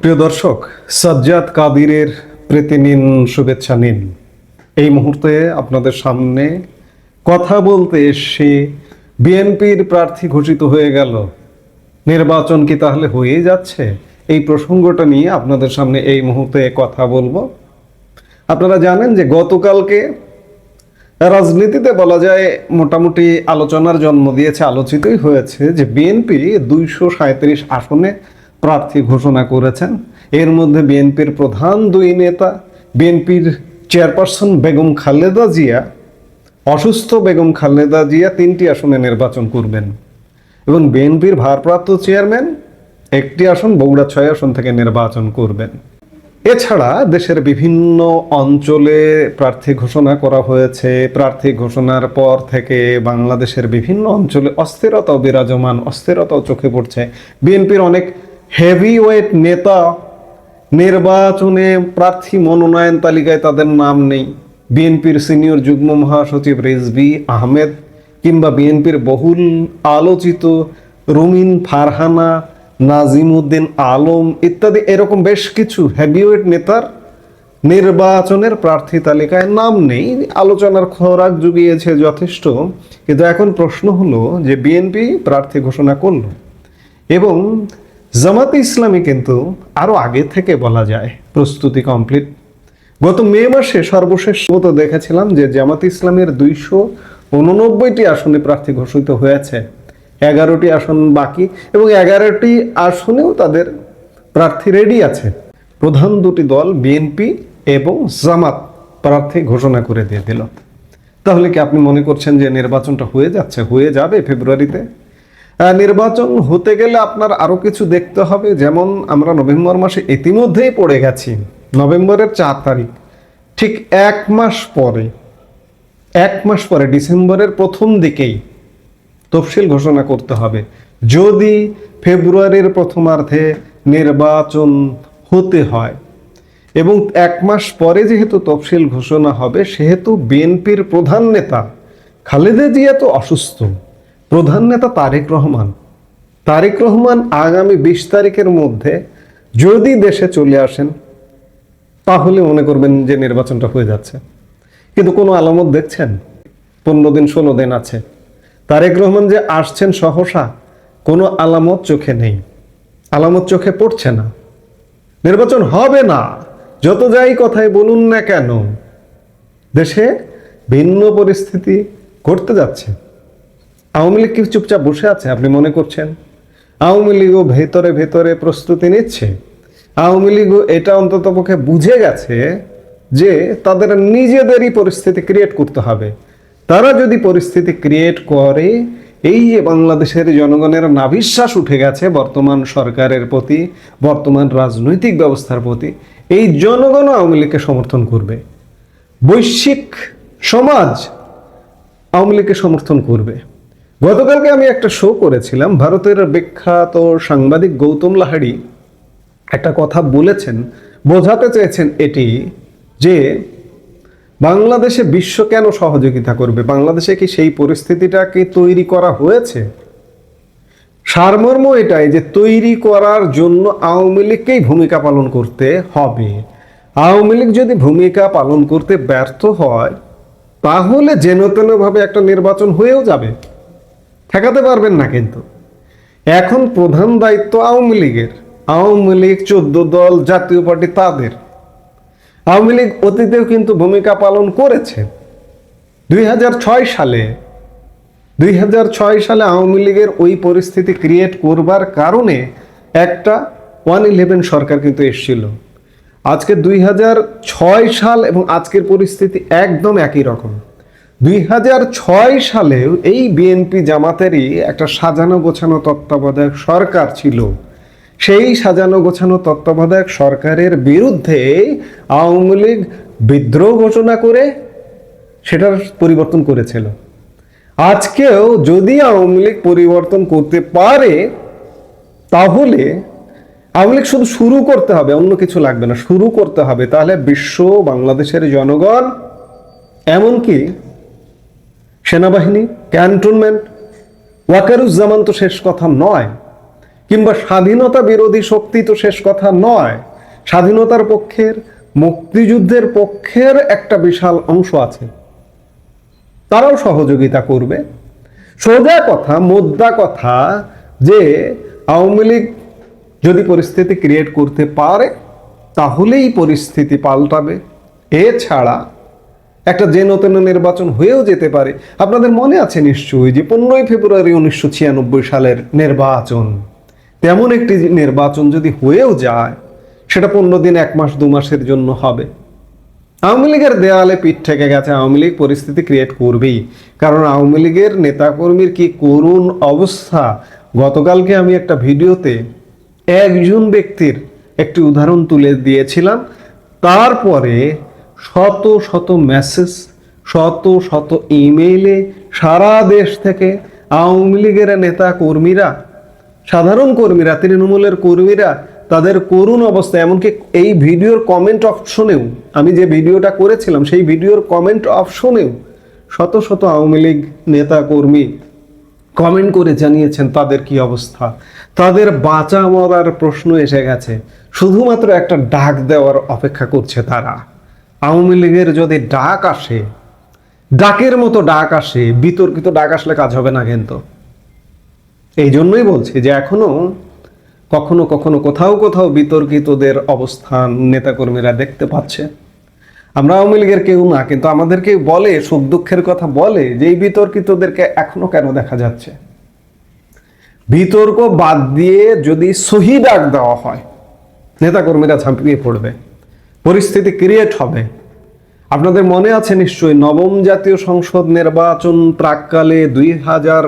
প্রিয় দর্শক, সাজ্জাদ কাদিরের প্রীতি নিন শুভেচ্ছা নিন। এই মুহূর্তে আপনাদের সামনে কথা বলতে এসে বিএনপির প্রার্থী ঘোষিত হয়ে গেল। নির্বাচন কি তাহলে হয়ে যাচ্ছে? এই প্রসঙ্গটা নিয়ে আপনাদের সামনে এই মুহূর্তে কথা বলব। আপনারা জানেন যে গতকালকে রাজনীতিতে বলা যায় মোটামুটি আলোচনার জন্ম দিয়েছে, আলোচিতই হয়েছে যে বিএনপি দুইশো সাঁত্রিশ আসনে প্রার্থী ঘোষণা করেছেন। এর মধ্যে বিএনপির প্রধান দুই নেতা, বিএনপির চেয়ারপারসন বেগম খালেদা জিয়া, অসুস্থ বেগম খালেদা জিয়া তিনটি আসনে নির্বাচন করবেন। এবং বিএনপির ভারপ্রাপ্ত চেয়ারম্যান একটি আসন বগুড়া ছয় আসন থেকে নির্বাচন করবেন। এছাড়া দেশের বিভিন্ন অঞ্চলে প্রার্থী ঘোষণা করা হয়েছে। প্রার্থী ঘোষণার পর থেকে বাংলাদেশের বিভিন্ন অঞ্চলে অস্থিরতাও বিরাজমান, অস্থিরতাও চোখে পড়ছে। বিএনপির অনেক হেভি ওয়েট নেতা নির্বাচনে প্রার্থী মনোনয়ন তালিকায় তাদের নাম নেই। বিএনপির সিনিয়র যুগ্ম মহাসচিব রেজবি আহমেদ কিংবা বিএনপির বহুল আলোচিত রুমিন ফারহানা, নাজিমুদ্দিন আলম ইত্যাদি এরকম বেশ কিছু হেভিওয়েট নেতার নির্বাচনের প্রার্থী তালিকায় নাম নেই। আলোচনার খোরাক জুগিয়েছে যথেষ্ট। কিন্তু এখন প্রশ্ন হলো যে বিএনপি প্রার্থী ঘোষণা করল এবং জামাতে ইসলামী কিন্তু আরও আগে থেকে বলা যায় প্রস্তুতি কমপ্লিট গত মে মাসে সর্বশেষ মতো দেখেছিলাম যে জামাত ইসলামের দুইশো উননব্বইটি আসনে প্রার্থী ঘোষিত হয়েছে। এগারোটি আসন বাকি এবং এগারোটি আসনেও তাদের প্রার্থী রেডি আছে। প্রধান দুটি দল বিএনপি এবং জামাত প্রার্থী ঘোষণা করে দিয়ে দিল। তাহলে কি আপনি মনে করছেন যে নির্বাচনটা হয়ে যাচ্ছে? হয়ে যাবে ফেব্রুয়ারিতে? নির্বাচন হতে গেলে আপনার আরও কিছু দেখতে হবে। যেমন আমরা নভেম্বর মাসে ইতিমধ্যেই পড়ে গেছি, নভেম্বরের চার তারিখ। ঠিক এক মাস পরে, এক মাস পরে ডিসেম্বরের প্রথম দিকেই তফসিল ঘোষণা করতে হবে। যদি ফেব্রুয়ারির প্রথমার্ধে নির্বাচন হতে হয় এবং এক মাস পরে যেহেতু তফসিল ঘোষণা হবে, সেহেতু বিএনপির প্রধান নেতা খালেদা জিয়া তো অসুস্থ। প্রধান নেতা তারেক রহমান। তারেক রহমান আগামী বিশ তারিখের মধ্যে যদি দেশে চলে আসেন, তাহলে মনে করবেন যে নির্বাচনটা হয়ে যাচ্ছে। কিন্তু কোনো আলামত দেখছেন? পনেরো দিন, ষোলো দিন আছে। তারেক রহমান যে আসছেন সহসা, কোনো আলামত চোখে নেই। আলামত চোখে পড়ছে না। নির্বাচন হবে না। যত যাই কথাই বলুন না কেন, দেশে ভিন্ন পরিস্থিতি ঘটতে যাচ্ছে। আওয়ামী লীগ কি চুপচাপ বসে আছে, আপনি মনে করছেন? আওয়ামী লীগও ভেতরে ভেতরে প্রস্তুতি নিচ্ছে। আওয়ামী লীগও এটা অন্তত পক্ষে বুঝে গেছে যে তাদের নিজেদেরই পরিস্থিতি ক্রিয়েট করতে হবে। তারা যদি পরিস্থিতি ক্রিয়েট করে, এই যে বাংলাদেশের জনগণের নাভিশ্বাস উঠে গেছে বর্তমান সরকারের প্রতি, বর্তমান রাজনৈতিক ব্যবস্থার প্রতি, এই জনগণ আওয়ামী লীগকে সমর্থন করবে। বৈশ্বিক সমাজ আওয়ামী লীগকে সমর্থন করবে। গতকালকে আমি একটা শো করেছিলাম। ভারতের বিখ্যাত সাংবাদিক গৌতম লাহাড়ি একটা কথা বলেছেন, বোঝাতে চেয়েছেন এটি যে বাংলাদেশে বিশ্ব কেন সহযোগিতা করবে? বাংলাদেশে কি সেই পরিস্থিতিটা কি তৈরি করা হয়েছে? সারমর্ম এটাই যে তৈরি করার জন্য আওয়ামী লীগকেই ভূমিকা পালন করতে হবে। আওয়ামী লীগ যদি ভূমিকা পালন করতে ব্যর্থ হয়, তাহলে যেন তেনভাবে একটা নির্বাচন হয়েও যাবে। ঠেকাতে পারবেন না কিন্তু। এখন প্রধান দায়িত্ব আওয়ামী লীগের। আওয়ামী লীগ চোদ্দ দল জাতীয় পার্টি তাদের। আওয়ামী লীগ অতীতেও কিন্তু ভূমিকা পালন করেছে। দুই হাজার ছয় সালে, দুই হাজার ছয় সালে আওয়ামী লীগের ওই পরিস্থিতি ক্রিয়েট করবার কারণে একটা ওয়ান ইলেভেন সরকার কিন্তু এসেছিল। আজকে দুই হাজার ছয় সাল এবং আজকের পরিস্থিতি একদম একই রকম। দুই সালেও এই বিএনপি জামাতেরই একটা সাজানো গোছানো তত্ত্বাবধায়ক সরকার ছিল। সেই সাজানো গোছানো তত্ত্বাবধায়ক সরকারের বিরুদ্ধে আওয়ামী লীগ বিদ্রোহ ঘোষণা করে সেটার পরিবর্তন করেছিল। আজকেও যদি আওয়ামী লীগ পরিবর্তন করতে পারে, তাহলে আওয়ামী লীগ শুধু শুরু করতে হবে, অন্য কিছু লাগবে না, শুরু করতে হবে। তাহলে বিশ্ব, বাংলাদেশের জনগণ, এমনকি সেনাবাহিনী, ক্যান্টনমেন্ট, ওয়াকারুজ্জামান তো শেষ কথা নয়, কিংবা স্বাধীনতা বিরোধী শক্তি তো শেষ কথা নয়, স্বাধীনতার পক্ষের, মুক্তিযুদ্ধের পক্ষের একটা বিশাল অংশ আছে। তারাও সহযোগিতা করবে। সোজা কথা, মোদ্দা কথা, যে আওয়ামী লীগ যদি পরিস্থিতি ক্রিয়েট করতে পারে, তাহলেই পরিস্থিতি পাল্টাবে। এছাড়া একটা যে নতুন নির্বাচন হয়েও যেতে পারে, আপনাদের মনে আছে নিশ্চয়ই যে পনেরোই ফেব্রুয়ারি উনিশশো ছিয়ানব্বই সালের নির্বাচন। তেমন একটি নির্বাচন যদি হয়েও যায়, সেটা পনেরো দিন, এক মাস, দু মাসের জন্য হবে। আওয়ামী লীগের দেয়ালে পিঠ ঠেকে গেছে, আওয়ামী লীগ পরিস্থিতি ক্রিয়েট করবেই। কারণ আওয়ামী লীগের নেতাকর্মীর কি করুণ অবস্থা? গতকালকে আমি একটা ভিডিওতে একজন ব্যক্তির একটি উদাহরণ তুলে দিয়েছিলাম। তারপরে শত শত মেসেজ শত শত ইমেইলে সারা দেশ থেকে আওয়ামী লীগের নেতা কর্মীরা সাধারণ কর্মীরা, তৃণমূলের কর্মীরা তাদের করুণ অবস্থা, এমনকি এই ভিডিওর কমেন্ট অপশনেও আমি যে ভিডিওটা করেছিলাম, সেই ভিডিওর কমেন্ট অপশনেও শত শত আওয়ামী লীগ নেতা কর্মী কমেন্ট করে জানিয়েছেন তাদের কি অবস্থা। তাদের বাঁচা মরার প্রশ্ন এসে গেছে। শুধুমাত্র একটা ডাক দেওয়ার অপেক্ষা করছে তারা। আওয়ামী লীগের যদি ডাক আসে, ডাকের মতো ডাক আসে, বিতর্কিত ডাক আসলে কাজ হবে না কিন্তু। এই জন্যই বলছি যে এখনও কখনো কখনো কোথাও কোথাও বিতর্কিতদের অবস্থান নেতাকর্মীরা দেখতে পাচ্ছে। আমরা আওয়ামী লীগের কেউ না, কিন্তু আমাদেরকে বলে, সুখ দুঃখের কথা বলে যে এই বিতর্কিতদেরকে এখনও কেন দেখা যাচ্ছে? বিতর্ক বাদ দিয়ে যদি সহি ডাক দেওয়া হয়, নেতাকর্মীরা ঝাঁপিয়ে পড়বে। পরিস্থিতি ক্রিয়েট হবে। আপনাদের মনে আছে নিশ্চয়ই, নবম জাতীয় সংসদ নির্বাচন প্রাককালে দুই হাজার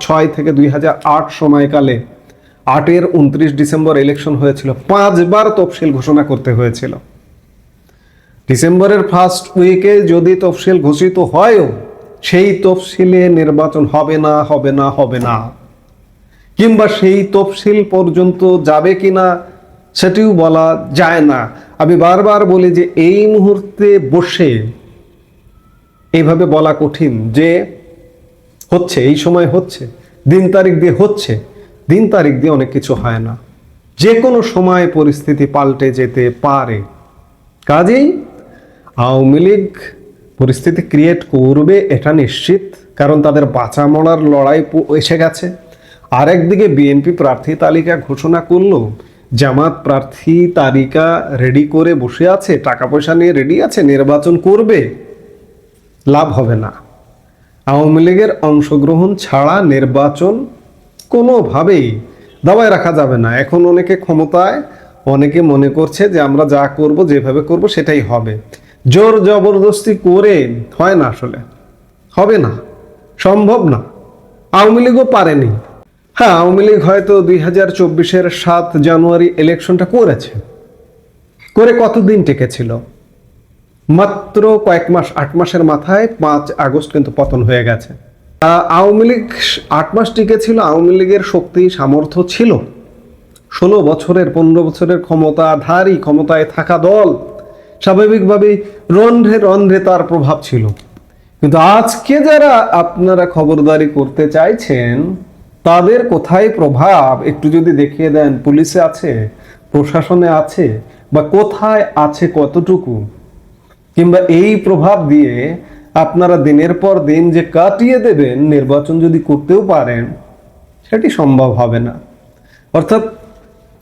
ছয় থেকে দুই হাজার আট সময়কালে আটের উনত্রিশ ডিসেম্বর ইলেকশন হয়েছিল। পাঁচবার তফসিল ঘোষণা করতে হয়েছিল। ডিসেম্বরের ফার্স্ট উইকে যদি তফসিল ঘোষিত হয়ও, সেই তফসিলে নির্বাচন হবে না হবে না হবে না। কিংবা সেই তফসিল পর্যন্ত যাবে কিনা সেটিও বলা যায় না। আমি বারবার বলি যে এই মুহূর্তে বসে এইভাবে বলা কঠিন যে হচ্ছে, এই সময় হচ্ছে, দিন তারিখ দিয়ে হচ্ছে, দিন তারিখ দিয়ে অনেক কিছু হয় না। যে কোনো সময় পরিস্থিতি পাল্টে যেতে পারে। কাজেই আওয়ামী লীগ পরিস্থিতি ক্রিয়েট করবে, এটা নিশ্চিত, কারণ তাদের বাঁচা মরার লড়াই এসে গেছে। আরেকদিকে বিএনপি প্রার্থী তালিকা ঘোষণা করল জামাত প্রার্থী তালিকা রেডি করে বসে আছে টাকা পয়সা নিয়ে রেডি আছে, নির্বাচন করবে, লাভ হবে না। আওয়ামী লীগের অংশগ্রহণ ছাড়া নির্বাচন কোনোভাবেই দাবায় রাখা যাবে না। এখন অনেকে ক্ষমতায়, অনেকে মনে করছে যে আমরা যা করব, যেভাবে করব, সেটাই হবে। জোর জবরদস্তি করে হয় না আসলে। হবে না। সম্ভব না। আওয়ামী লীগও পারেনি। হ্যাঁ আওয়ামী লীগ হয়তো দুই হাজার চব্বিশের সাত জানুয়ারি ইলেকশনটা করেছে। করে কতদিন টেকেছিল? মাত্র কয়েক মাস, আট মাসের মাথায় পাঁচ আগস্ট কিন্তু পতন হয়ে গেছে। আওয়ামী লীগ আট মাস টিকে ছিল আওয়ামী লীগের শক্তি, সামর্থ্য ছিল। ষোলো বছরের, পনেরো বছরের ক্ষমতা ক্ষমতাধারী, ক্ষমতায় থাকা দল স্বাভাবিকভাবেই রন্ধ্রে রন্ধ্রে তার প্রভাব ছিল। কিন্তু আজকে যারা আপনারা খবরদারি করতে চাইছেন তাদের কোথায় প্রভাব? একটু যদি দেখিয়ে দেন, পুলিশে আছে? প্রশাসনে আছে? বা কোথায় আছে কতটুকু? কিংবা এই প্রভাব দিয়ে আপনারা দিনের পর দিন যে কাটিয়ে দেবেন, নির্বাচন যদি করতেও পারেন, সেটি সম্ভব হবে না। অর্থাৎ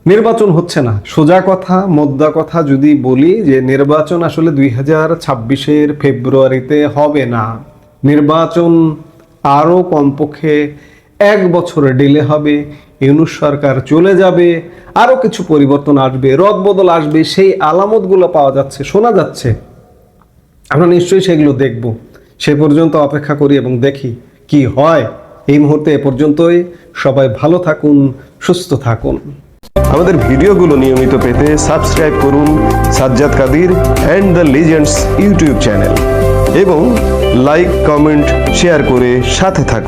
নির্বাচন হচ্ছে না। সোজা কথা, মোদ্দা কথা যদি বলি যে নির্বাচন আসলে দুই হাজার ছাব্বিশের ফেব্রুয়ারিতে হবে না। নির্বাচন আরও কমপক্ষে এক বছরে ডিলে হবে, ইউনুস সরকার চলে যাবে আরও কিছু পরিবর্তন আসবে রদবদল আসবে, সেই আলামতগুলো পাওয়া যাচ্ছে, শোনা যাচ্ছে। আমরা নিশ্চয়ই সেগুলো দেখব। সে পর্যন্ত অপেক্ষা করি এবং দেখি কি হয়। এই মুহূর্তে এ পর্যন্তই। সবাই ভালো থাকুন, সুস্থ থাকুন। আমাদের ভিডিওগুলো নিয়মিত পেতে সাবস্ক্রাইব করুন Sajjad Kadir and the legends YouTube channel এবং লাইক, কমেন্ট, শেয়ার করে সাথে থাকুন।